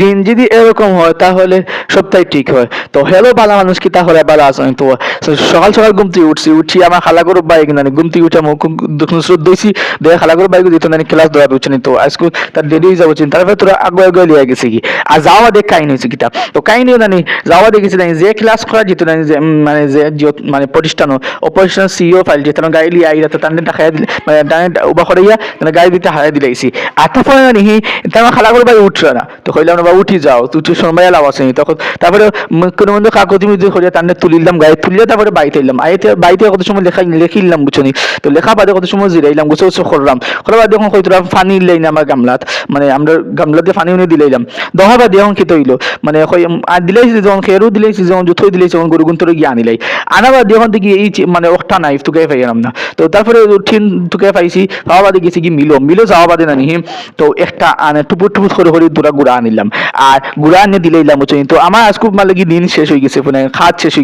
দিন যদি এরকম হয়, তাহলে সবটাই ঠিক হয়। তো হ্যালো বালা মানুষ কি, তাহলে বালা আসেন তো। সকাল সকাল ঘুম থেকে উঠছি উঠছি আমার খালা গরু বাইক নানি। ঘুম থেকে উঠে মুখ নুসরত দইছি দেখে খালা গরু বাইক দিত নানি ক্লাস ধরা উঠছে তো। আজকে তার দেরি হয়ে যাব তারপরে তোরা আগে আগে লিয়ে গেছে কি। আর যাওয়া দেখ কাহিনী হয়েছে কিতা তো কাহিনীও নানি, যাওয়া দেখেছি নানি, যে ক্লাস করা যেত নানি, যে মানে যে মানে প্রতিষ্ঠান ও প্রতিষ্ঠান সিইও ফাইল যেত গাড়ি লিয়ে আইরা তো তার টাকা দিলে মানে ডানে উবা করাইয়া গাড়ি দিতে হারাই দিলাইছি। আর তারপরে নানি, তার খালা করে ভাই উঠছে না। তো কইলাম না বা উঠি যাও, তুই সময় লাভ আছে তখন তারপরে কোনো মধ্যে কাগজ মিজি করিয়া তার তুলিলাম, গায়ে তুলিয়া তারপরে বাইতে এলাম। আইতে বাইতে কত সময় লেখা লেখিলাম বুঝনি তো লেখা বাদে কত সময় জিরাইলাম গুছো গুছো করলাম। করার বাদে এখন কইতরা পানি লই না আমার গামলাত। মানে আমরা গামলাতে পানি উনি দিলাইলাম। দহা বাদে এখন কি তৈল মানে আর দিলাইছি যখন খেরু দিলাইছি, যখন জুথই দিলাইছি যখন গরু গুন্তরে গিয়ে আনিলাই। আনা বাদে এখন দেখি এই মানে একটা নাইফ তুকে পাইলাম না। তো তারপরে ঠিন তুকে পাইছি, পাওয়া বাদে গেছি কি মিলো মিলো যাওয়া বাদে না নিহি তো একটা আনে টুপুর টুপুর করে করে দুটা গুড়া আনিলাম। আর গুড়া দিলে বুঝছেন তো আমার আজকু মানে কি দিন শেষ হয়ে গেছে মানে খাত শেষ হয়ে